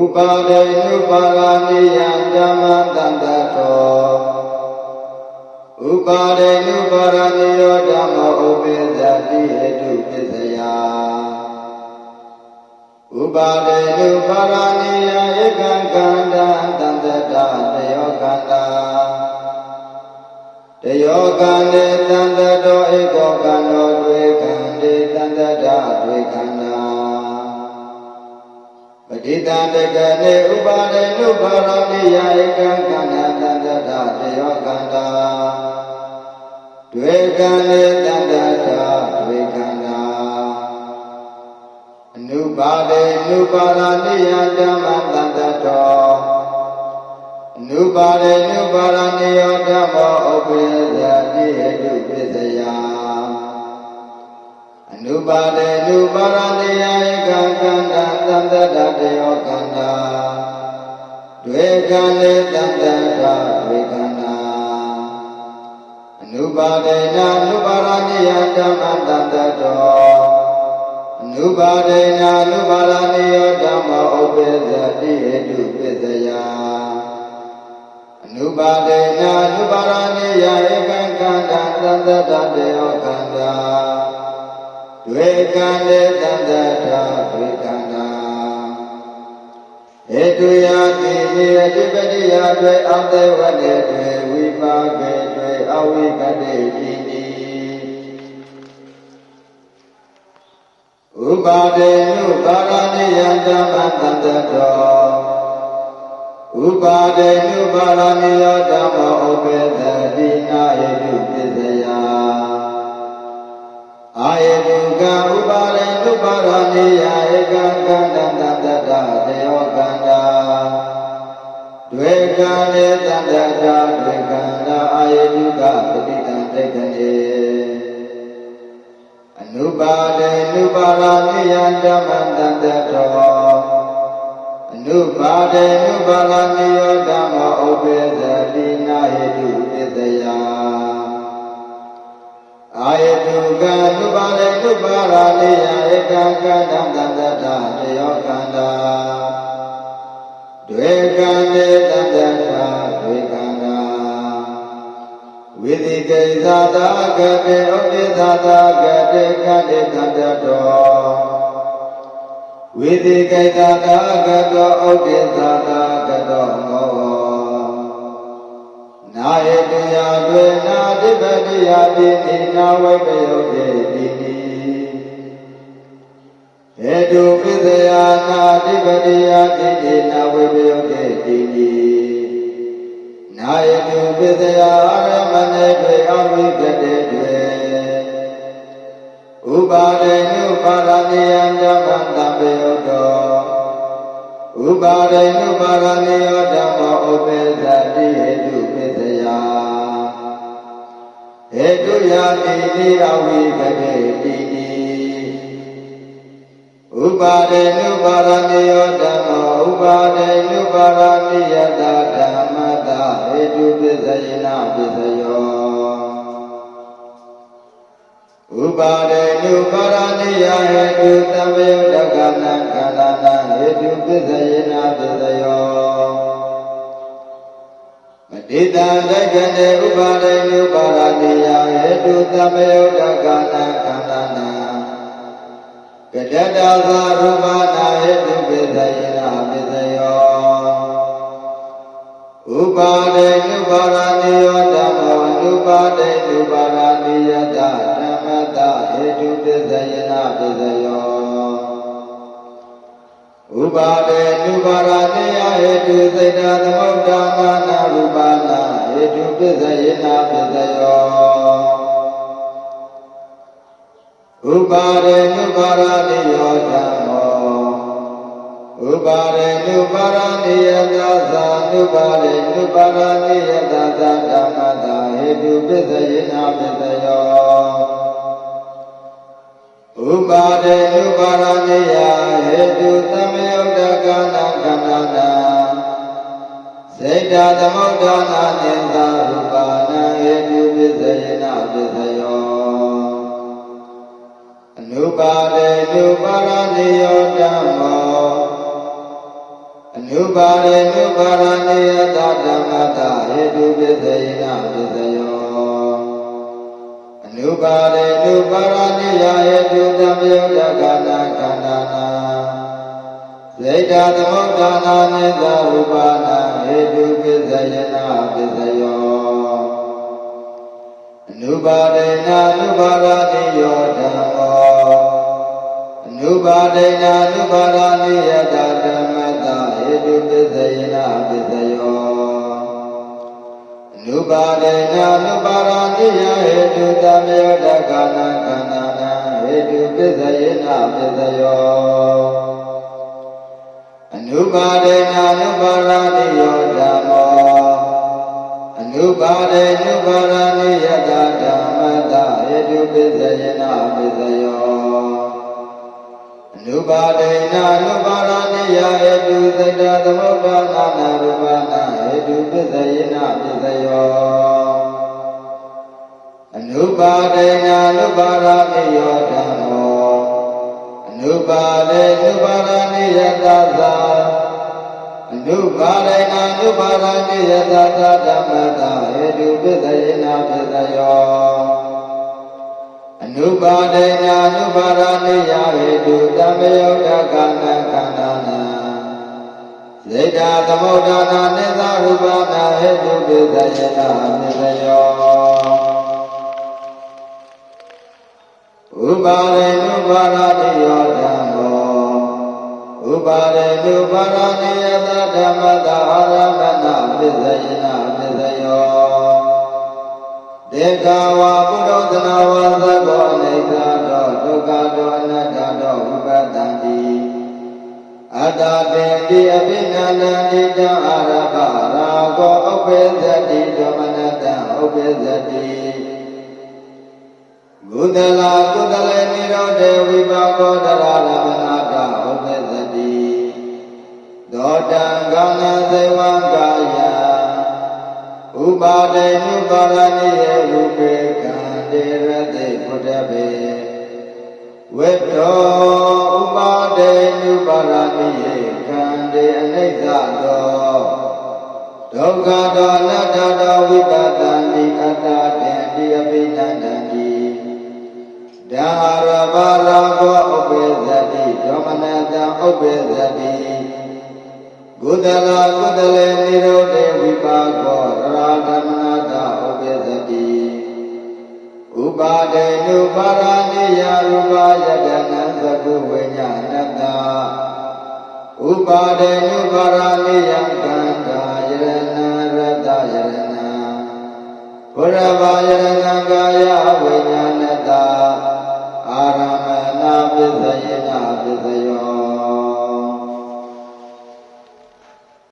ဥပါဒေနုပါရဏိယဓမ္မတန္တတောဥပါဒေနုပါရဏိယောဓမ္မဥပိသတိဟေတုပစ္စယဥပါဒေနုပါရဏိယဧကံကန္တံတန္တတတယောကန္တာတယောကန္တေတန္တတောဧကောကန္တောတွေကန္တေတန္တတတွေကန္တာပတိတံတကနေဥပါဒေနုပါရမိယဧကံကန္နတန္တတတယောကန္တာတွေ့ကံလေတန္တတတွေ့ကန္တာအနုပါဒေနုပါရမိယဓမ္မတန္တတောအနုပါဒေနုပါရဏိယောဓမ္မောဥပ္ပေသတိဟေတုပစ္စယအ နုပါဒေနုပါရဏိယဧကံကန္တသန္တတတယောကန္တာတွေ့ကံလေတန္တတတွေ့ကန္တာအနုပါဒေနအနုပါရဏိယဓမ္မတန္တတောအနုပါဒေနအနုပါရဏိယောဓမ္မဥပ္ပေသတိဟေတုပစ္စယအနုပါဒေနအနုပါရဏိယဧကံကန္တသန္တတတယောကန္တာ တွေ့ကံလေတန္တထာတွေ့ကံတာဟေတုယာတိနိအတိပတိယတွေ့အောက်သေးဝနေတွေ့ဝိပါကေတွေ့အဝိကတိတိနိဥပါဒေနုပါရဏိယံဓမ္မတန္တတောဥပါဒေနုပါရဏိယောဓမ္မဥပေသတိနာဟေတုပစ္စ ယအာယတုကဥပါရေတုပါရဏိယဧကံကန္တံတတ္တတယောကန္တာတွေ့ကံလေတတ္တတတွေ့ကန္တာအာယတုကပတိတံတေကနေအနုပါဒေနုပါရဏိယဓမ္မံတတ္တတောအနုပါဒေနုပါရဏိယောဓမ္မဥပ္ပေသတိနာဟေတုပစ္စယ အာယတုကံဥပါဒေဥပါရာလိယဧကံကန္တံတတ္တတတယောကန္တာတွေ့ကံလေတတ္တတတွေ့ကန္တာဝိသိကိသာတာကတေဥပ္ပိသာတာကတေကန္တေတတ္တတောဝိသိကိသာတာကတောဥပ္ပိသာတာကတောမော နာယတယာတွေနာတိပတိယပိနိနာဝိပယုတ်တေတိနိဟေတုပိသယာနာတိပတိယတိတိနာဝိပယုတ်တေတိနိနာယတုပိသယာရမနေတွေအဝိကတေတွေဥပါဒေနုပါရဏိယံဓမ္မံတံပေယုတောဥပါရေနုပါရဏိယောဓမ္မောဥပေသတိဟေတုပစ္စယ ဟေတုယာတိတိအဝိကတိတိတိဥပါရေနုပါရဏိယောဓမ္မောဥပါရေနုပါရဏိယတဓမ္မတဟေတုပစ္စယနာပစ္စယောဥပါရေနုပါရဏိယဟေတုသဗ္ဗယုတက္ကနံခန္ဓာနာဟေတုပစ္စယေနာပစ္စယောမတိတံတက္ကနေဥပါရေနုပါရဏိယဟေ တုသဗ္ဗယုတက္ကနံခန္ဓာနာကတတသာရူပနာဟေတုပစ္စယေနာပစ္စယောဥပါဒေနုပါရဏိယောဓမ္မောနုပါဒေနုပါရဏိယတဓမ္မတဟေတုပစ္စယေနပစ္စယောဥပါဒေနုပါရဏိယဟေတုစေတသမုဒ္ဒနာနာရူပနာဟေတုပစ္စယေနပစ္စယော ဥပါဒေနုပါရဏိယောဓမ္မောဥပါရေနုပါရဏိယသာသာနုပါရေနုပါရဏိယသာသာဓမ္မတာဟေတုပစ္စယေနာပစ္စယောဥပါရေနုပါရဏိယဟေတုသမယုတ်တကနာခန္ဓာနာစေတသမုဒ္ဒနာနိသရူပ ပါဒေနုပါရဏိယောဓမ္မောပါရေနုပါရဏိယတဓမ္မတဟေတုပစ္စယေနပစ္စယောအနုပါရေနုပါရဏိယဟေတုတမယုတခန္ဓာခန္ဓာနာစေတသမုဋ္ဌာနာနိသရူပနာဟေတုပစ္စယေနပစ္စယောအနုပါရေနာနုပါရဏိယောဓမ္မောအနု ပါရေနာနုပါရဏိယတဓမ္မတဟေတုပစ္စယေနပစ္စယောအနုပါရေနာနုပါရဏိယဟေတုတမေယတခန္ဓာခန္ဓာနာဟေတုပစ္စယေနပစ္စယောအနုပါရေနာနုပါရဏိယောဓမ္မော အနုပါရေနုပါရဏိယတဓမ္မတဟေတုပစ္စယေနပစ္စယောအ နုပါဒေနာနုပါရဏိယဟေတုသတ္တသမုပ္ပါနာနာရူပနာဟေတုပစ္စယေနပစ္စယောအနုပါဒေနာနုပါရဏိယောဓမ္မောအနုပါဒေနုပါရဏိယတသာအနုပါရိဏအနုပါရဏိယသတ္တဓမ္မတာဟေတုပစ္စယေနပစ္စယောအ နုပါဒေနာအနုပါရဏိယဟေတုတမယုတ်တခန္ဓာခန္ဓာနာစေတာသမုဒ္ဒနာနိသရူပနာဟေတုပစ္စယေနပစ္စယောဥပါရေနုပါရဏိယောဓမ္မော ဥပါရေတုပါရဏိယသဓမ္မတအာရမဏပစ္စယနာပစ္စယော ဒေခာဝါပုရောသနာဝါသကောအိဋ္ဌတောဒုက္ခတောအနတ္တတောဥပတံတိအတ္တတေတိအဘိနန္တတိတံအာရဘရာဂောဥပ္ပေသတိဓမ္မနတံဥပ္ပေသတိဘုဒ္ဓလာကုသလေနိရောဓေဝိပါကောတရလမနာတဥပ္ပေသတိသောတံကံနာသေဝံကာယ ဥပါဒေနုပါဒနိယရူပေကံတေရတိဘုဒ္ဓပေဝေတောဥပါဒေနုပါဒနိယကံတေအနိစ္စသောဒုက္ခတောအနတ္တတောဝိပတ္တနိအတ္တတေတိအပိဏ္ဍံတိဒါရပါရဘောဥပေသတိဓမ္မနတံဥပေသတိကုသလကုသလေနိရောဓေဝိပါကော ပါဒေနုပါရဏိယရူပယတနံသကုဝိညာဏတဥပါဒေနုပါရဏိယကန္တာယရဏရတယရဏဘုရဘာယရဏ